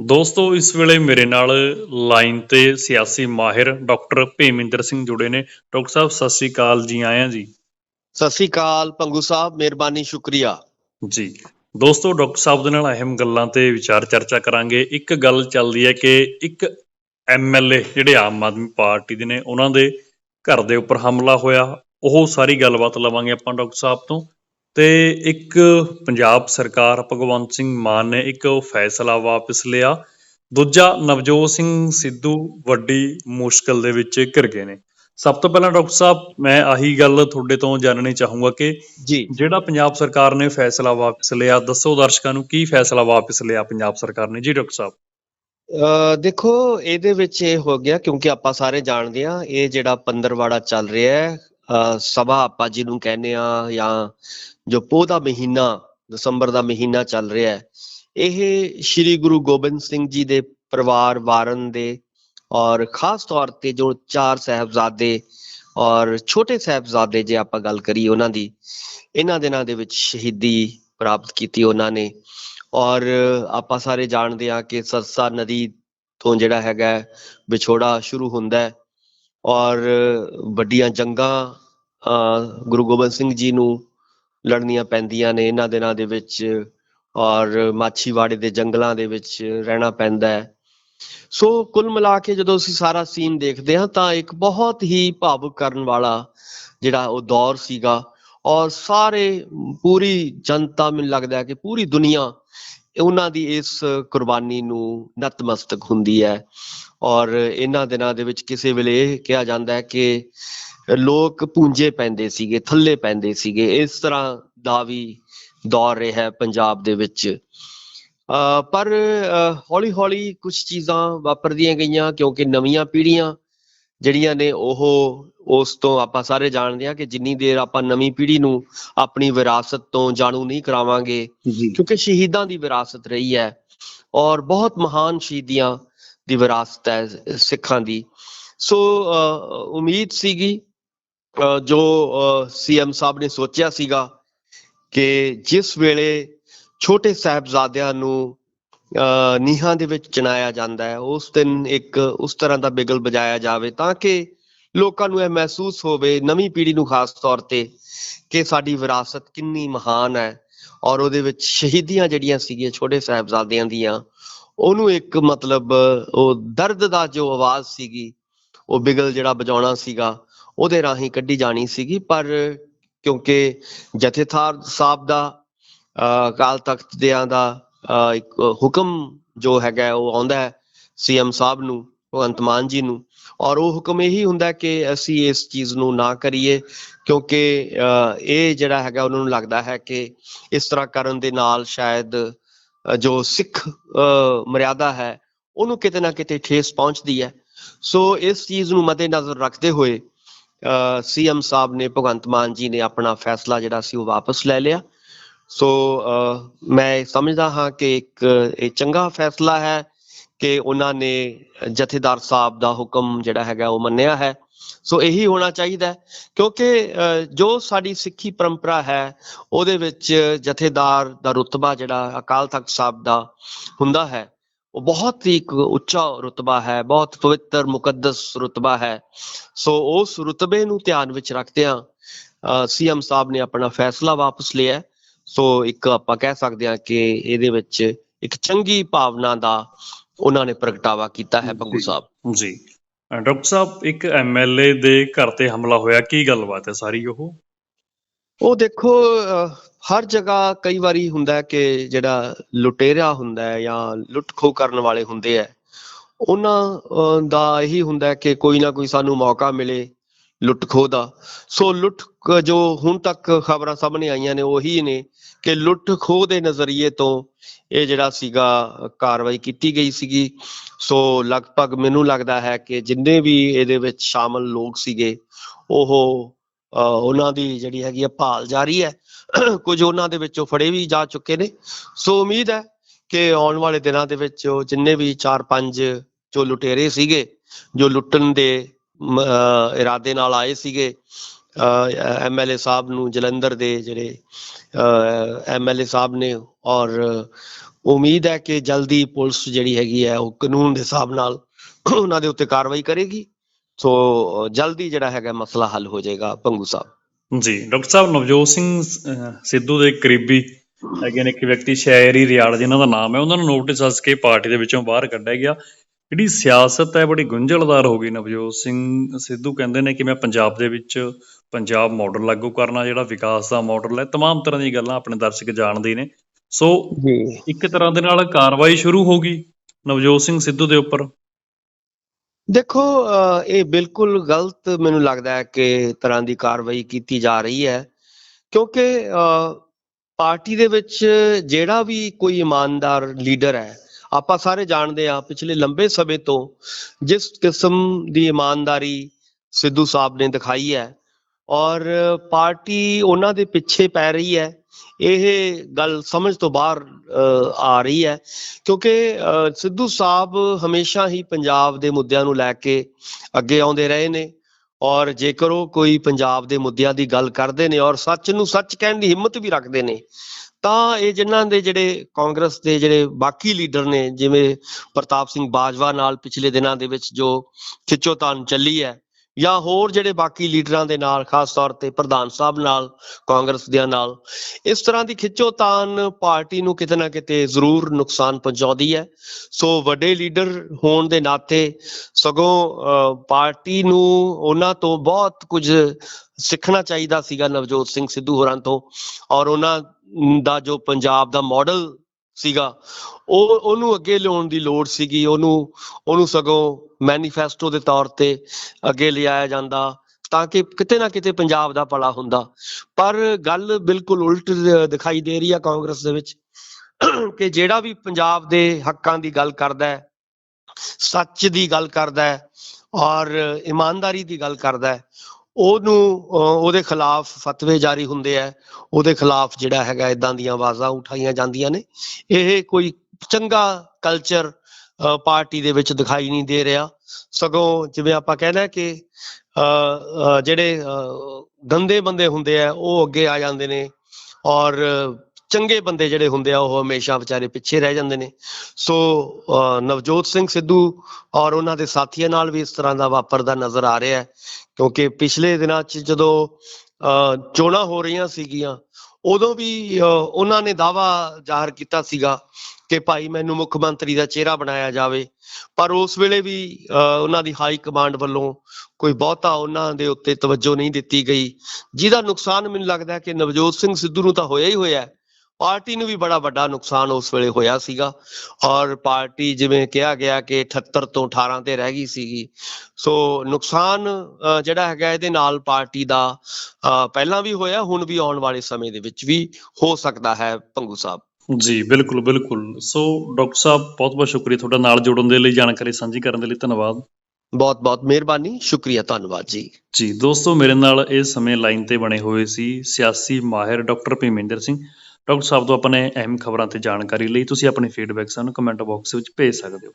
ਦੋਸਤੋ ਇਸ ਵੇਲੇ ਮੇਰੇ ਨਾਲ ਲਾਈਨ ਤੇ ਸਿਆਸੀ ਮਾਹਿਰ ਡਾਕਟਰ ਭੇਮਿੰਦਰ ਸਿੰਘ ਜੁੜੇ ਨੇ। ਡਾਕਟਰ ਸਾਹਿਬ ਸਤਿ ਸ੍ਰੀ ਅਕਾਲ ਜੀ ਆਇਆਂ ਜੀ। ਸਤਿ ਸ੍ਰੀ ਅਕਾਲ ਪੰਗੂ ਸਾਹਿਬ ਮਿਹਰਬਾਨੀ ਸ਼ੁਕਰੀਆ। ਜੀ ਦੋਸਤੋ ਡਾਕਟਰ ਸਾਹਿਬ ਦੇ ਨਾਲ ਅਹਿਮ ਗੱਲਾਂ ਤੇ ਵਿਚਾਰ ਚਰਚਾ ਕਰਾਂਗੇ। ਇੱਕ ਗੱਲ ਚੱਲਦੀ ਹੈ ਕਿ ਇੱਕ ਐਮਐਲਏ ਜਿਹੜੇ ਆਮ ਆਦਮੀ ਪਾਰਟੀ ਦੇ ਨੇ ਉਹਨਾਂ ਦੇ ਘਰ ਦੇ ਉੱਪਰ ਹਮਲਾ ਹੋਇਆ। ਉਹ ਸਾਰੀ ਗੱਲਬਾਤ ਲਵਾਂਗੇ ਆਪਾਂ ਡਾਕਟਰ ਸਾਹਿਬ ਤੋਂ। ਤੇ ਇੱਕ ਪੰਜਾਬ ਸਰਕਾਰ ਭਗਵੰਤ ਸਿੰਘ ਮਾਨ ਨੇ ਇੱਕ ਫੈਸਲਾ ਵਾਪਸ ਲਿਆ। ਦੂਜਾ ਨਵਜੋਤ ਸਿੰਘ ਸਿੱਧੂ ਵੱਡੀ ਮੁਸ਼ਕਲ ਦੇ ਵਿੱਚ ਘਿਰ ਗਏ ਨੇ। ਸਭ ਤੋਂ ਪਹਿਲਾਂ ਡਾਕਟਰ ਸਾਹਿਬ ਮੈਂ ਆਹੀ ਗੱਲ ਤੁਹਾਡੇ ਤੋਂ ਜਾਣਨੀ ਚਾਹੂੰਗਾ ਕਿ ਜੀ। ਜਿਹੜਾ ਪੰਜਾਬ ਸਰਕਾਰ ਨੇ ਫੈਸਲਾ ਵਾਪਸ ਲਿਆ ਦੱਸੋ ਦਰਸ਼ਕਾਂ ਨੂੰ ਕੀ ਫੈਸਲਾ ਵਾਪਸ ਲਿਆ ਪੰਜਾਬ ਸਰਕਾਰ ਨੇ? ਜੀ ਡਾਕਟਰ ਸਾਹਿਬ। ਦੇਖੋ ਇਹਦੇ ਵਿੱਚ ਇਹ ਹੋ ਗਿਆ ਕਿਉਂਕਿ ਆਪਾਂ ਸਾਰੇ ਜਾਣਦੇ ਆ ਇਹ ਜਿਹੜਾ ਪੰਦਰਵਾੜਾ ਚੱਲ ਰਿਹਾ ਹੈ ਸਭਾ ਆਪਾਂ ਜਿਹਨੂੰ ਕਹਿੰਦੇ ਆ ਜਾਂ ਜੋ ਪੋਹ ਦਾ ਮਹੀਨਾ, ਦਸੰਬਰ ਦਾ ਮਹੀਨਾ ਚੱਲ ਰਿਹਾ ਹੈ, ਇਹ ਸ੍ਰੀ ਗੁਰੂ ਗੋਬਿੰਦ ਸਿੰਘ ਜੀ ਦੇ ਪਰਿਵਾਰ ਵਾਰਨ ਦੇ ਔਰ ਖਾਸ ਤੌਰ ਤੇ ਜੋ ਚਾਰ ਸਹਿਬਜ਼ਾਦੇ ਔਰ ਛੋਟੇ ਸਹਿਬਜ਼ਾਦੇ ਜੇ ਆਪਾਂ ਗੱਲ ਕਰੀਏ ਉਹਨਾਂ ਦੀ, ਇਹਨਾਂ ਦਿਨਾਂ ਦੇ ਵਿੱਚ ਸ਼ਹੀਦੀ ਪ੍ਰਾਪਤ ਕੀਤੀ ਉਹਨਾਂ ਨੇ ਔਰ ਆਪਾਂ ਸਾਰੇ ਜਾਣਦੇ ਆ ਕਿ ਸਰਸਾ ਨਦੀ ਤੋਂ ਜਿਹੜਾ ਹੈਗਾ ਵਿਛੋੜਾ ਸ਼ੁਰੂ ਹੁੰਦਾ ਹੈ ਔਰ ਵੱਡੀਆਂ ਜੰਗਾਂ ਅ, ਗੁਰੂ ਗੋਬਿੰਦ ਸਿੰਘ ਜੀ ਨੂੰ ਲੜਨੀਆਂ ਪੈਂਦੀਆਂ ਨੇ ਇਹਨਾਂ ਦਿਨਾਂ ਦੇ ਵਿੱਚ ਔਰ ਮਾਛੀਵਾੜੇ ਦੇ ਜੰਗਲਾਂ ਦੇ ਵਿੱਚ ਰਹਿਣਾ ਪੈਂਦਾ ਹੈ। ਸੋ ਕੁੱਲ ਮਿਲਾ ਕੇ ਜਦੋਂ ਅਸੀਂ ਸਾਰਾ ਸੀਨ ਦੇਖਦੇ ਹਾਂ ਤਾਂ ਇੱਕ ਬਹੁਤ ਹੀ ਭਾਵੁਕ ਕਰਨ ਵਾਲਾ ਜਿਹੜਾ ਉਹ ਦੌਰ ਸੀਗਾ ਔਰ ਸਾਰੇ ਪੂਰੀ ਜਨਤਾ ਮੈਨੂੰ ਲੱਗਦਾ ਹੈ ਕਿ ਪੂਰੀ ਦੁਨੀਆ ਉਹਨਾਂ ਦੀ ਇਸ ਕੁਰਬਾਨੀ ਨੂੰ ਨਤਮਸਤਕ ਹੁੰਦੀ ਹੈ। ਔਰ ਇਹਨਾਂ ਦਿਨਾਂ ਦੇ ਵਿੱਚ ਕਿਸੇ ਵੇਲੇ ਇਹ ਕਿਹਾ ਜਾਂਦਾ ਹੈ ਕਿ ਲੋਕ ਪੂੰਜੇ ਪੈਂਦੇ ਸੀਗੇ ਥੱਲੇ ਪੈਂਦੇ ਸੀਗੇ। ਇਸ ਤਰ੍ਹਾਂ ਦਾ ਵੀ ਦੌਰ ਰਿਹਾ ਹੈ ਪੰਜਾਬ ਦੇ ਵਿੱਚ। ਪਰ ਹੌਲੀ ਹੌਲੀ ਕੁਝ ਚੀਜ਼ਾਂ ਵਾਪਰਦੀਆਂ ਗਈਆਂ ਕਿਉਂਕਿ ਨਵੀਆਂ ਪੀੜ੍ਹੀਆਂ ਜਿਹੜੀਆਂ ਨੇ ਉਹ ਉਸ ਤੋਂ ਆਪਾਂ ਸਾਰੇ ਜਾਣਦੇ ਹਾਂ ਕਿ ਜਿੰਨੀ ਦੇਰ ਆਪਾਂ ਨਵੀਂ ਪੀੜ੍ਹੀ ਨੂੰ ਆਪਣੀ ਵਿਰਾਸਤ ਤੋਂ ਜਾਣੂ ਨਹੀਂ ਕਰਾਵਾਂਗੇ ਕਿਉਂਕਿ ਸ਼ਹੀਦਾਂ ਦੀ ਵਿਰਾਸਤ ਰਹੀ ਹੈ ਔਰ ਬਹੁਤ ਮਹਾਨ ਸ਼ਹੀਦੀਆਂ ਦੀ ਵਿਰਾਸਤ ਹੈ ਸਿੱਖਾਂ ਦੀ। ਸੋ ਉਮੀਦ ਸੀਗੀ ਜੋ ਸੀਐਮ ਸਾਹਿਬ ਨੇ ਸੋਚਿਆ ਸੀਗਾ ਕਿ ਜਿਸ ਵੇਲੇ ਛੋਟੇ ਸਾਹਿਬਜ਼ਾਦਿਆਂ ਨੂੰ ਨੀਹਾਂ ਦੇ ਵਿੱਚ ਚਿਣਾਇਆ ਜਾਂਦਾ ਹੈ, ਉਸ ਦਿਨ ਇੱਕ ਉਸ ਤਰ੍ਹਾਂ ਦਾ ਬਿਗਲ ਵਜਾਇਆ ਜਾਵੇ ਤਾਂ ਕਿ ਲੋਕਾਂ ਨੂੰ ਇਹ ਮਹਿਸੂਸ ਹੋਵੇ, ਨਵੀਂ ਪੀੜ੍ਹੀ ਨੂੰ ਖਾਸ ਤੌਰ ਤੇ, ਕਿ ਸਾਡੀ ਵਿਰਾਸਤ ਕਿੰਨੀ ਮਹਾਨ ਹੈ ਔਰ ਉਹਦੇ ਵਿੱਚ ਸ਼ਹੀਦੀਆਂ ਜਿਹੜੀਆਂ ਸੀਗੀਆਂ ਛੋਟੇ ਸਾਹਿਬਜ਼ਾਦਿਆਂ ਦੀਆਂ ਉਹਨੂੰ ਇੱਕ ਮਤਲਬ, ਉਹ ਦਰਦ ਦਾ ਜੋ ਆਵਾਜ਼ ਸੀਗੀ, ਉਹ ਬਿਗਲ ਜਿਹੜਾ ਵਜਾਉਣਾ ਸੀਗਾ, ਉਹਦੇ ਰਾਹੀਂ ਕੱਢੀ ਜਾਣੀ ਸੀਗੀ। ਪਰ ਕਿਉਂਕਿ ਜਥੇਥਾਰ ਸਾਹਿਬ ਦਾ, ਅਹ ਅਕਾਲ ਤਖਤ ਦਿਆਂ ਦਾ, ਅਹ ਇੱਕ ਹੁਕਮ ਜੋ ਹੈਗਾ, ਉਹ ਆਉਂਦਾ ਹੈ ਸੀਐਮ ਸਾਹਿਬ ਨੂੰ, ਭਗਵੰਤ ਮਾਨ ਜੀ ਨੂੰ। ਔਰ ਉਹ ਹੁਕਮ ਇਹੀ ਹੁੰਦਾ ਕਿ ਅਸੀਂ ਇਸ ਚੀਜ਼ ਨੂੰ ਨਾ ਕਰੀਏ, ਕਿਉਂਕਿ, ਅਹ ਇਹ ਜਿਹੜਾ ਹੈਗਾ, ਉਹਨਾਂ ਨੂੰ ਲੱਗਦਾ ਹੈ ਕਿ ਇਸ ਤਰ੍ਹਾਂ ਕਰਨ ਦੇ ਨਾਲ ਸ਼ਾਇਦ ਜੋ ਸਿੱਖ ਮਰਿਆਦਾ ਹੈ, ਉਹਨੂੰ ਕਿਤੇ ਨਾ ਕਿਤੇ ਠੇਸ ਪਹੁੰਚਦੀ ਹੈ। ਸੋ ਇਸ ਚੀਜ਼ ਨੂੰ ਮੱਦੇਨਜ਼ਰ ਰੱਖਦੇ ਹੋਏ ਸੀਐਮ ਸਾਹਿਬ ਨੇ, ਭਗਵੰਤ ਮਾਨ ਜੀ ਨੇ ਆਪਣਾ ਫੈਸਲਾ ਜਿਹੜਾ ਸੀ ਉਹ ਵਾਪਸ ਲੈ ਲਿਆ। ਸੋ ਮੈਂ ਸਮਝਦਾ ਹਾਂ ਕਿ ਇੱਕ ਇਹ ਚੰਗਾ ਫੈਸਲਾ ਹੈ। ਕਿ ਉਹਨਾਂ ਨੇ ਜਥੇਦਾਰ ਸਾਹਿਬ ਦਾ ਹੁਕਮ ਜਿਹੜਾ ਹੈਗਾ ਉਹ ਮੰਨਿਆ ਹੈ। ਸੋ ਇਹੀ ਹੋਣਾ ਚਾਹੀਦਾ ਕਿਉਂਕਿ ਜੋ ਸਾਡੀ ਸਿੱਖੀ ਪਰੰਪਰਾ ਹੈ, ਉਹਦੇ ਵਿੱਚ ਜਥੇਦਾਰ ਦਾ ਰੁਤਬਾ ਜਿਹੜਾ ਅਕਾਲ ਤਖਤ ਸਾਹਿਬ ਦਾ ਹੁੰਦਾ ਹੈ, ਉਹ ਬਹੁਤ ਹੀ ਇੱਕ ਉੱਚਾ ਰੁਤਬਾ ਹੈ, ਬਹੁਤ ਪਵਿੱਤਰ, ਮੁਕੱਦਸ ਰੁਤਬਾ ਹੈ। ਸੋ ਉਸ ਰੁਤਬੇ ਨੂੰ ਧਿਆਨ ਵਿੱਚ ਰੱਖਦਿਆਂ ਸੀਐਮ ਸਾਹਿਬ ਨੇ ਆਪਣਾ ਫੈਸਲਾ ਵਾਪਸ ਲਿਆ ਸੋ ਇੱਕ ਆਪਾਂ ਕਹਿ ਸਕਦੇ ਹਾਂ ਕਿ ਇਹਦੇ ਵਿੱਚ ਇੱਕ ਚੰਗੀ ਭਾਵਨਾ ਦਾ ਉਹਨਾਂ ਨੇ ਪ੍ਰਗਟਾਵਾ ਕੀਤਾ ਹੈ ਜੀ। ਸਾਹਿਬ। ਜੀ। ਡਾਕਟਰ ਸਾਹਿਬ ਇੱਕ ਐਮਐਲਏ ਦੇ ਘਰ ਤੇ ਹਮਲਾ ਹੋਇਆ ਕੀ ਗੱਲਬਾਤ ਹੈ ਸਾਰੀ ਉਹ? ਉਹ ਦੇਖੋ ਹਰ ਜਗ੍ਹਾ ਕਈ ਵਾਰੀ ਹੁੰਦਾ ਹੈ ਕਿ ਜਿਹੜਾ ਲੁਟੇਰਾ ਹੁੰਦਾ ਹੈ ਜਾਂ ਲੁੱਟ ਖੋਹ ਕਰਨ ਵਾਲੇ ਹੁੰਦੇ ਆ ਉਹਨਾਂ ਦਾ ਇਹੀ ਹੁੰਦਾ ਹੈ ਕਿ ਕੋਈ ਨਾ ਕੋਈ ਸਾਨੂੰ ਮੌਕਾ ਮਿਲੇ ਲੁੱਟ ਖੋਹ ਦਾ। ਸੋ ਲੁੱਟ ਜੋ ਹੁਣ ਤੱਕ ਖਬਰਾਂ ਸਾਹਮਣੇ ਆਈਆਂ ਨੇ ਉਹੀ ਨੇ ਕਿ ਲੁੱਟ ਖੋਹ ਦੇ ਨਜ਼ਰੀਏ ਤੋਂ ਇਹ ਜਿਹੜਾ ਸੀਗਾ ਕਾਰਵਾਈ ਕੀਤੀ ਗਈ ਸੀਗੀ। ਸੋ ਲਗਭਗ ਮੈਨੂੰ ਲੱਗਦਾ ਹੈ ਕਿ ਜਿੰਨੇ ਵੀ ਇਹਦੇ ਵਿੱਚ ਸ਼ਾਮਲ ਲੋਕ ਸੀਗੇ, ਉਹ ਉਹਨਾਂ ਦੀ ਜਿਹੜੀ ਹੈਗੀ ਆ ਭਾਲ ਜਾਰੀ ਹੈ। ਕੁਝ ਉਹਨਾਂ ਦੇ ਵਿੱਚੋਂ ਫੜੇ ਵੀ ਜਾ ਚੁੱਕੇ ਨੇ। ਸੋ ਉਮੀਦ ਹੈ ਕਿ ਆਉਣ ਵਾਲੇ ਦਿਨਾਂ ਦੇ ਵਿੱਚ ਜਿੰਨੇ ਵੀ 4-5 ਜੋ ਲੁਟੇਰੇ ਸੀਗੇ, ਜੋ ਲੁੱਟਣ ਦੇ ਇਰਾਦੇ ਨਾਲ ਆਏ ਸੀਗੇ। ਐਮਐਲਏ ਸਾਹਿਬ ਨੂੰ ਜਲੰਧਰ ਦੇ ਜਿਹੜੇ ਐਮਐਲਏ ਸਾਹਿਬ ਨੇ ਔਰ ਉਮੀਦ ਹੈ ਕਿ ਜਲਦੀ ਪੁਲਿਸ ਜਿਹੜੀ ਹੈਗੀ ਹੈ, ਉਹ ਕਾਨੂੰਨ ਦੇ ਹਿਸਾਬ ਨਾਲ ਉਹਨਾਂ ਦੇ ਉੱਤੇ ਕਾਰਵਾਈ ਕਰੇਗੀ। ਸੋ, ਜਲਦੀ ਜਿਹੜਾ ਹੈਗਾ ਮਸਲਾ ਹੱਲ ਹੋ ਜਾਏਗਾ, ਪੰਗੂ ਸਾਹਿਬ। ਜੀ, ਡਾਕਟਰ ਸਾਹਿਬ, ਨਵਜੋਤ ਸਿੰਘ ਸਿੱਧੂ ਦੇ ਕਰੀਬੀ ਹੈਗੇ ਨੇ ਇੱਕ ਵਿਅਕਤੀ ਸ਼ਾਇਰੀ ਰਿਆੜ ਜਿਨ੍ਹਾਂ ਦਾ ਨਾਮ ਹੈ, ਉਹਨਾਂ ਨੂੰ ਨੋਟਿਸ ਅਸ ਕੇ ਪਾਰਟੀ ਦੇ ਵਿੱਚੋਂ ਬਾਹਰ ਕੱਢਿਆ ਗਿਆ। ਜਿਹੜੀ ਸਿਆਸਤ ਹੈ ਬੜੀ ਗੁੰਝਲਦਾਰ ਹੋ ਗਈ ਨਵਜੋਤ ਸਿੰਘ ਸਿੱਧੂ ਕਹਿੰਦੇ ਨੇ ਕਿ ਮੈਂ ਪੰਜਾਬ ਦੇ ਵਿੱਚ ਪੰਜਾਬ ਮਾਡਲ ਲਾਗੂ ਕਰਨਾ ਜਿਹੜਾ ਵਿਕਾਸ ਦਾ ਮਾਡਲ ਹੈ तमाम ਤਰ੍ਹਾਂ ਦੀਆਂ ਗੱਲਾਂ ਆਪਣੇ ਦਰਸ਼ਕ ਜਾਣਦੇ ਹੀ ਨੇ ਸੋ ਜੀ ਇੱਕ ਤਰ੍ਹਾਂ ਦੇ ਨਾਲ ਕਾਰਵਾਈ ਸ਼ੁਰੂ ਹੋ ਗਈ ਨਵਜੋਤ ਸਿੰਘ ਸਿੱਧੂ ਦੇ ਉੱਪਰ ਦੇਖੋ ਅ, ਇਹ ਬਿਲਕੁਲ ਗਲਤ ਮੈਨੂੰ ਲੱਗਦਾ ਹੈ ਕਿ ਤਰ੍ਹਾਂ ਦੀ ਕਾਰਵਾਈ ਕੀਤੀ ਜਾ ਰਹੀ ਹੈ ਕਿਉਂਕਿ ਅ, ਪਾਰਟੀ ਦੇ ਵਿੱਚ ਜਿਹੜਾ ਵੀ ਕੋਈ ਇਮਾਨਦਾਰ ਲੀਡਰ ਹੈ ਆਪਾਂ ਸਾਰੇ ਜਾਣਦੇ ਆ ਪਿਛਲੇ ਲੰਬੇ ਸਮੇਂ ਤੋਂ ਜਿਸ ਕਿਸਮ ਦੀ ਇਮਾਨਦਾਰੀ ਸਿੱਧੂ ਸਾਹਿਬ ਨੇ ਦਿਖਾਈ ਹੈ ਔਰ ਪਾਰਟੀ ਉਹਨਾਂ ਦੇ ਪਿੱਛੇ ਪੈ ਰਹੀ ਹੈ ਇਹ ਗੱਲ ਸਮਝ ਤੋਂ ਬਾਹਰ ਅ, ਆ ਰਹੀ ਹੈ ਕਿਉਂਕਿ ਅ, ਸਿੱਧੂ ਸਾਹਿਬ ਹਮੇਸ਼ਾ ਹੀ ਪੰਜਾਬ ਦੇ ਮੁੱਦਿਆਂ ਨੂੰ ਲੈ ਕੇ ਅੱਗੇ ਆਉਂਦੇ ਰਹੇ ਨੇ ਔਰ ਜੇਕਰ ਉਹ ਕੋਈ ਪੰਜਾਬ ਦੇ ਮੁੱਦਿਆਂ ਦੀ ਗੱਲ ਕਰਦੇ ਨੇ ਔਰ ਸੱਚ ਨੂੰ ਸੱਚ ਕਹਿਣ ਦੀ ਹਿੰਮਤ ਵੀ ਰੱਖਦੇ ਨੇ ਤਾਂ ਇਹ ਜਿਨ੍ਹਾਂ ਦੇ ਜਿਹੜੇ ਕਾਂਗਰਸ ਦੇ ਜਿਹੜੇ ਬਾਕੀ ਲੀਡਰ ਨੇ, ਜਿਵੇਂ ਪ੍ਰਤਾਪ ਸਿੰਘ ਬਾਜਵਾ ਨਾਲ ਪਿਛਲੇ ਦਿਨਾਂ ਦੇ ਵਿੱਚ ਜੋ ਖਿੱਚੋਤਾਨ ਚੱਲੀ ਹੈ ਜਾਂ ਹੋਰ ਜਿਹੜੇ ਬਾਕੀ ਲੀਡਰਾਂ ਦੇ ਨਾਲ ਖਾਸ ਤੌਰ ਤੇ ਪ੍ਰਧਾਨ ਸਾਹਿਬ ਨਾਲ ਕਾਂਗਰਸ ਦਿਆਂ ਨਾਲ ਇਸ ਤਰ੍ਹਾਂ ਦੀ ਖਿੱਚੋਤਾਨ ਪਾਰਟੀ ਨੂੰ ਕਿਤੇ ਨਾ ਕਿਤੇ ਜ਼ਰੂਰ ਨੁਕਸਾਨ ਪਹੁੰਚਾਉਂਦੀ ਹੈ। ਸੋ ਵੱਡੇ ਲੀਡਰ ਹੋਣ ਦੇ ਨਾਤੇ ਸਗੋਂ ਅਹ, ਪਾਰਟੀ ਨੂੰ ਉਹਨਾਂ ਤੋਂ ਬਹੁਤ ਕੁਝ ਸਿੱਖਣਾ ਚਾਹੀਦਾ ਸੀਗਾ ਨਵਜੋਤ ਸਿੰਘ ਸਿੱਧੂ ਹੋਰਾਂ ਤੋਂ ਔਰ ਉਹਨਾਂ ਦਾ ਜੋ ਪੰਜਾਬ ਦਾ ਮਾਡਲ ਸੀਗਾ। ਉਹ, ਉਹਨੂੰ ਅੱਗੇ ਲਿਆਉਣ ਦੀ ਲੋੜ ਸੀਗੀ। ਉਹਨੂੰ ਉਹਨੂੰ ਸਗੋਂ ਮੈਨੀਫੈਸਟੋ ਦੇ ਤੌਰ ਤੇ ਅੱਗੇ ਲਿਆਇਆ ਜਾਂਦਾ ਤਾਂ ਕਿ ਕਿਤੇ ਨਾ ਕਿਤੇ ਪੰਜਾਬ ਦਾ ਭਲਾ ਹੁੰਦਾ। ਪਰ ਗੱਲ ਬਿਲਕੁਲ ਉਲਟ ਦਿਖਾਈ ਦੇ ਰਹੀ ਆ ਕਾਂਗਰਸ ਦੇ ਵਿੱਚ ਕਿ ਜਿਹੜਾ ਵੀ ਪੰਜਾਬ ਦੇ ਹੱਕਾਂ ਦੀ ਗੱਲ ਕਰਦਾ ਹੈ, ਸੱਚ ਦੀ ਗੱਲ ਕਰਦਾ ਹੈ ਔਰ ਇਮਾਨਦਾਰੀ ਦੀ ਗੱਲ ਕਰਦਾ ਹੈ ਉਹਨੂੰ ਉਹਦੇ ਖਿਲਾਫ ਫਤਵੇ ਜਾਰੀ ਹੁੰਦੇ ਆ। ਉਹਦੇ ਖਿਲਾਫ ਜਿਹੜਾ ਹੈਗਾ ਇਦਾਂ ਦੀਆਂ ਆਵਾਜ਼ਾਂ ਉਠਾਈਆਂ ਜਾਂਦੀਆਂ ਨੇ। ਇਹ ਕੋਈ ਚੰਗਾ ਕਲਚਰ ਪਾਰਟੀ ਦੇ ਵਿੱਚ ਦਿਖਾਈ ਨਹੀਂ ਦੇ ਰਿਹਾ। ਸਗੋਂ ਜਿਵੇਂ ਆਪਾਂ ਕਹਿੰਦੇ ਕਿ ਅਹ, ਅਹ, ਜਿਹੜੇ ਗੰਦੇ ਬੰਦੇ ਹੁੰਦੇ ਆ ਉਹ ਅੱਗੇ ਆ ਜਾਂਦੇ ਨੇ। ਔਰ ਚੰਗੇ ਬੰਦੇ ਜਿਹੜੇ ਹੁੰਦੇ ਆ ਉਹ ਹਮੇਸ਼ਾ ਵਿਚਾਰੇ ਪਿੱਛੇ ਰਹਿ ਜਾਂਦੇ ਨੇ। ਸੋ ਨਵਜੋਤ ਸਿੰਘ ਸਿੱਧੂ ਔਰ ਉਹਨਾਂ ਦੇ ਸਾਥੀਆਂ ਨਾਲ ਵੀ ਇਸ ਤਰ੍ਹਾਂ ਦਾ ਵਾਪਰਦਾ ਨਜ਼ਰ ਆ ਰਿਹਾ ਹੈ। ਕਿਉਂਕਿ ਪਿਛਲੇ ਦਿਨਾਂ 'ਚ ਜਦੋਂ ਅਹ, ਚੋਣਾਂ ਹੋ ਰਹੀਆਂ ਸੀਗੀਆਂ ਉਦੋਂ ਵੀ ਉਹਨਾਂ ਨੇ ਦਾਵਾ ਜ਼ਾਹਰ ਕੀਤਾ ਸੀਗਾ ਕਿ ਭਾਈ ਮੈਨੂੰ ਮੁੱਖ ਮੰਤਰੀ ਦਾ ਚਿਹਰਾ ਬਣਾਇਆ ਜਾਵੇ। ਪਰ ਉਸ ਵੇਲੇ ਵੀ ਅਹ, ਉਹਨਾਂ ਦੀ ਹਾਈ ਕਮਾਂਡ ਵੱਲੋਂ ਕੋਈ ਬਹੁਤਾ ਉਹਨਾਂ ਦੇ ਉੱਤੇ ਤਵੱਜੋ ਨਹੀਂ ਦਿੱਤੀ ਗਈ। ਜਿਹਦਾ ਨੁਕਸਾਨ ਮੈਨੂੰ ਲੱਗਦਾ ਕਿ ਨਵਜੋਤ ਸਿੰਘ ਸਿੱਧੂ ਨੂੰ ਤਾਂ ਹੋਇਆ ਹੀ ਹੋਇਆ ਪਾਰਟੀ ਨੂੰ ਵੀ ਬੜਾ ਵੱਡਾ ਨੁਕਸਾਨ ਉਸ ਵੇਲੇ ਹੋਇਆ ਸੀਗਾ। ਔਰ ਪਾਰਟੀ ਜਿਵੇਂ ਕਿਹਾ ਗਿਆ ਕਿ 78 ਤੋਂ 18 ਤੇ ਰਹਿ ਗਈ ਸੀਗੀ। ਸੋ ਨੁਕਸਾਨ ਜਿਹੜਾ ਹੈਗਾ ਇਹਦੇ ਨਾਲ ਪਾਰਟੀ ਦਾ ਪਹਿਲਾਂ ਵੀ ਹੋਇਆ ਹੁਣ ਵੀ ਆਉਣ ਵਾਲੇ ਸਮੇਂ ਦੇ ਵਿੱਚ ਵੀ ਹੋ ਸਕਦਾ ਹੈ ਭੰਗੂ ਸਾਹਿਬ। ਜੀ ਬਿਲਕੁਲ ਬਿਲਕੁਲ। ਸੋ ਡਾਕਟਰ ਸਾਹਿਬ ਬਹੁਤ ਬਹੁਤ ਸ਼ੁਕਰੀਆ ਤੁਹਾਡਾ ਨਾਲ ਜੁੜਨ ਦੇ ਲਈ ਜਾਣਕਾਰੀ ਸਾਂਝੀ ਕਰਨ ਦੇ ਲਈ। ਧੰਨਵਾਦ। ਬਹੁਤ ਬਹੁਤ ਮਿਹਰਬਾਨੀ ਸ਼ੁਕਰੀਆ ਧੰਨਵਾਦ ਜੀ। ਜੀ ਦੋਸਤੋ ਮੇਰੇ ਨਾਲ ਇਸ ਸਮੇਂ ਲਾਈਨ ਤੇ ਬਣੇ ਹੋਏ ਸੀ ਸਿਆਸੀ ਮਾਹਿਰ ਡਾਕਟਰ ਭੀਮਿੰਦਰ ਸਿੰਘ। ਡਾਕਟਰ ਸਾਹਿਬ ਤੋਂ ਆਪਾਂ ਨੇ ਅਹਿਮ ਖਬਰਾਂ ਅਤੇ ਜਾਣਕਾਰੀ ਲਈ ਤੁਸੀਂ ਆਪਣੇ ਫੀਡਬੈਕ ਸਾਨੂੰ ਕਮੈਂਟ ਬਾਕਸ ਵਿੱਚ ਭੇਜ ਸਕਦੇ ਹੋ।